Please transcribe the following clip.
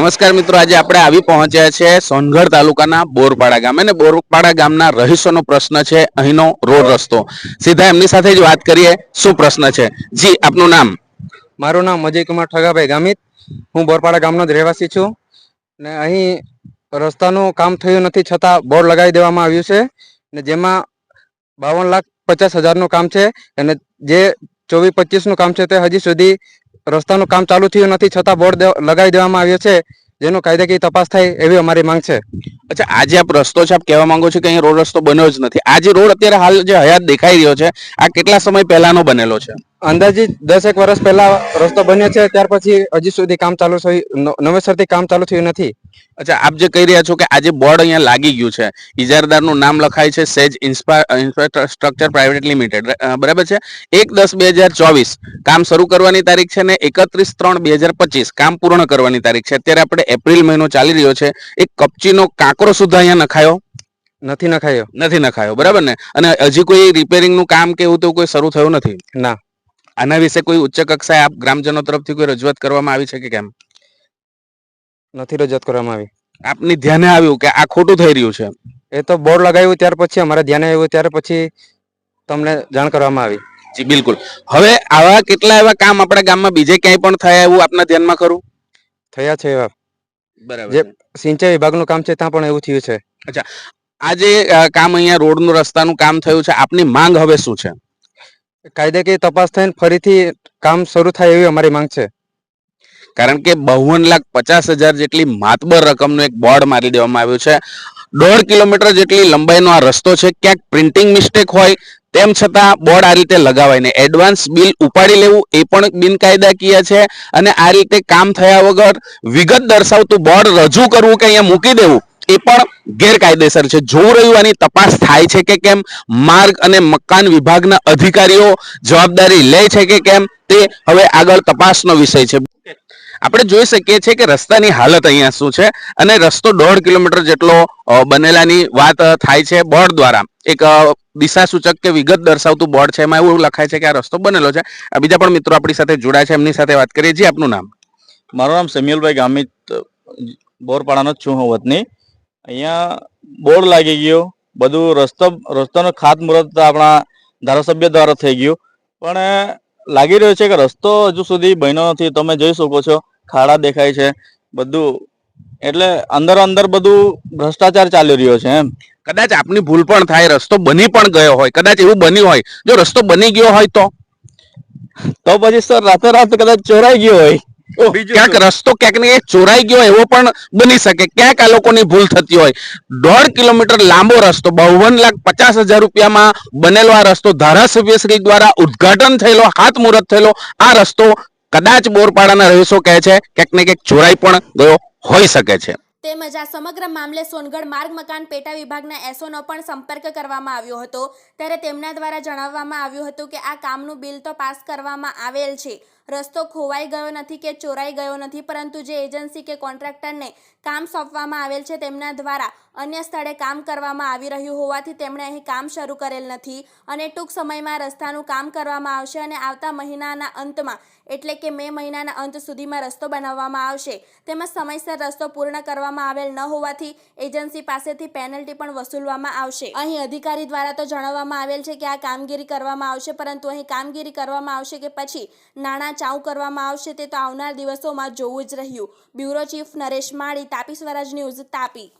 નમસ્કાર મિત્રો, આજે આપણે આવી પહોંચ્યા છે સોનગઢ તાલુકાના બોરપાડા ગામે અને બોરપાડા ગામના રહીશોનો પ્રશ્ન છે, અહીંનો રોડ રસ્તો. સીધા એમની સાથે જ વાત કરીએ, શું પ્રશ્ન છે? જી, આપનું નામ? મારું નામ અજય કુમાર ઠગાભાઈ ગામિત. હું બોરપાડા ગામનો જ રહેવાસી છું ને અહીં રસ્તાનું કામ થયું નથી છતાં બોર્ડ લગાવી દેવામાં આવ્યું છે ને જેમાં બાવન લાખ પચાસ હજારનું કામ છે અને જે ચોવીસ પચીસનું કામ છે તે હજી સુધી રસ્તાનું કામ ચાલુ થયું નથી, છતાં બોર્ડ લગાવી દેવામાં આવ્યો છે, જેનો કાયદાકીય તપાસ થાય એવી અમારી માંગ છે. અચ્છા, આજે આપ રસ્તો છે, આપ કહેવા માંગો છો કે અહીં રોડ રસ્તો બન્યો જ નથી. આ જે રોડ અત્યારે હાલ જે હયાત દેખાઈ રહ્યો છે, આ કેટલા સમય પહેલાનો બનેલો છે? અંદાજિત દસ એક વર્ષ પહેલા રસ્તો બન્યો છે ત્યાર પછી હજી સુધી કામ ચાલુ થયું નવેસરથી કામ ચાલુ થયું નથી. અચ્છા આપ જે કહી રહ્યા છો કે આજે બોર્ડ અહીંયા લાગી ગયું છે ઇજારદારનું નામ લખાય છે સેજ ઇન્ફ્રાસ્ટ્રક્ચર પ્રાઇવેટ લિમિટેડ. બરાબર છે? એક દસ બે હજાર ચોવીસ કામ શરૂ કરવાની તારીખ છે ને એકત્રીસ ત્રણ બે હજાર પચીસ કામ પૂર્ણ કરવાની તારીખ છે. અત્યારે આપણે એપ્રિલ મહિનો ચાલી રહ્યો છે એક કપચીનો કાંકરો સુધા અહીંયા નખાયો? નથી નખાયો. નથી નખાયો બરાબર ને? અને હજી કોઈ રિપેરિંગનું કામ કે એવું તો કોઈ શરૂ થયું નથી? ના. આના વિશે કોઈ ઉચ્ચ કક્ષાએ આપ ગ્રામજનો તરફથી કોઈ રજૂઆત કરવામાં આવી છે કે કેમ? નથી રજૂઆત કરવામાં આવી. આપની ધ્યાને આવ્યું કે આ ખોટું થઈ રહ્યું છે? એ તો બોર્ડ લગાવ્યું ત્યાર પછી અમારા ધ્યાને આવ્યું ત્યાર પછી તમને જાણ કરવામાં આવી. જી બિલકુલ. હવે આવા કેટલા એવા કામ આપણા ગામમાં બીજે ક્યાંય પણ થયા એવું આપના ધ્યાનમાં ખરું? થયા છે એવા. બરાબર જે- સિંચાઈ વિભાગનું કામ છે ત્યાં પણ એવું થયું છે. આ જે કામ અહીંયા રોડનું રસ્તાનું કામ થયું છે આપની માંગ હવે શું છે? કાયદાકીય તપાસ થઈને ફરીથી કામ શરૂ થાય એવી અમારી માંગ છે. કારણ કે બાવન લાખ પચાસ હજાર જેટલી માતબર રકમનું એક બોર્ડ મારી દેવામાં આવ્યું છે. દોઢ કિલોમીટર જેટલી લંબાઈનો આ રસ્તો છે. ક્યાંક પ્રિન્ટિંગ મિસ્ટેક હોય, તેમ છતાં બોર્ડ આ રીતે લગાવાય ને એડવાન્સ બિલ ઉપાડી લેવું એ પણ બિનકાયદાકીય છે. અને આ રીતે કામ થયા વગર વિગત દર્શાવતું બોર્ડ રજૂ કરવું કે અહીંયા મૂકી દેવું એ પણ ગેરકાયદેસર છે. જોવું રહ્યું આની તપાસ થાય છે કે કેમ? માર્ગ અને મકાન વિભાગના અધિકારીઓ જવાબદારી લે છે કે કેમ? તે હવે આગળ તપાસનો વિષય છે. આપણે જોઈ શકીએ છીએ કે રસ્તાની હાલત અહીંયા શું છે અને રસ્તો દોઢ કિલોમીટર જેટલો બનેલાની વાત થાય છે બોર્ડ દ્વારા. એક દિશા સૂચક કે વિગત દર્શાવતું બોર્ડ છે. એમાં એવું લખાય છે કે આ રસ્તો બનેલો છે. આ બીજા પણ મિત્રો આપણી સાથે જોડાય છે. એમની સાથે વાત કરીએ છીએ. આપનું નામ? મારું નામ સમીલભાઈ ગામિત બોરપાડાનો જ છું હું વતની. અહીંયા બોર્ડ લાગી ગયો. બધું રસ્તો રસ્તાનો ખાતમુહૂર્ત આપણા ધારાસભ્ય દ્વારા થઈ ગયું. પણ લાગી રહ્યો છે કે રસ્તો હજુ સુધી બન્યો નથી. તમે જોઈ શકો છો ખાડા દેખાય છે બધું. એટલે અંદર અંદર બધું ભ્રષ્ટાચાર ચાલી રહ્યો છે એમ. કદાચ આપની ભૂલ પણ થાય રસ્તો બની પણ ગયો હોય કદાચ એવું બન્યું હોય. જો રસ્તો બની ગયો હોય તો? તો પછી સર રાતે રાત કદાચ ચોરાઈ ગયો હોય. ક્યાંક રસ્તો ક્યાંક ને ચોરાઈ ગયો એવો પણ બની શકે. ક્યાંક આ લોકોની ભૂલ થતી હોય. દોઢ કિલોમીટર લાંબો રસ્તો બાવન લાખ પચાસ હજાર રૂપિયામાં બનેલો આ રસ્તો ધારાસભ્ય શ્રી દ્વારા ઉદ્ઘાટન થયેલો હાથ મુહૂર્ત થયેલો. આ રસ્તો કદાચ બોરપાડાના રહીશો કહે છે ક્યાંક ને ક્યાંક ચોરાઈ પણ ગયો હોઈ શકે છે. તેમજ આ સમગ્ર મામલે સોનગઢ માર્ગ મકાન પેટા વિભાગના એસઓનો પણ સંપર્ક કરવામાં આવ્યો હતો. ત્યારે તેમના દ્વારા જણાવવામાં આવ્યું હતું કે આ કામનું બિલ તો પાસ કરવામાં આવેલ છે. રસ્તો ખોવાઈ ગયો નથી કે ચોરાઈ ગયો નથી, પરંતુ જે એજન્સી કે કોન્ટ્રાક્ટરને કામ સોંપવામાં આવેલ છે તેમના દ્વારા અન્ય સ્થળે કામ કરવામાં આવી રહ્યું હોવાથી તેમણે અહીં કામ શરૂ કરેલ નથી અને ટૂંક સમયમાં રસ્તાનું કામ કરવામાં આવશે અને આવતા મહિનાના અંતમાં, એટલે કે મે મહિનાના અંત સુધીમાં રસ્તો બનાવવામાં આવશે. તેમજ સમયસર રસ્તો પૂર્ણ કરવામાં આવેલ ન હોવાથી એજન્સી પાસેથી પેનલ્ટી પણ વસૂલવામાં આવશે. અહીં અધિકારી દ્વારા તો જણાવવામાં આવેલ છે કે આ કામગીરી કરવામાં આવશે, પરંતુ અહીં કામગીરી કરવામાં આવશે કે પછી નાણાં ચાઉ કરવામાં આવશે તે તો આવનાર દિવસોમાં જોવું જ રહ્યું. Bureau chief Naresh Mali, Tapi Swaraj news Tapi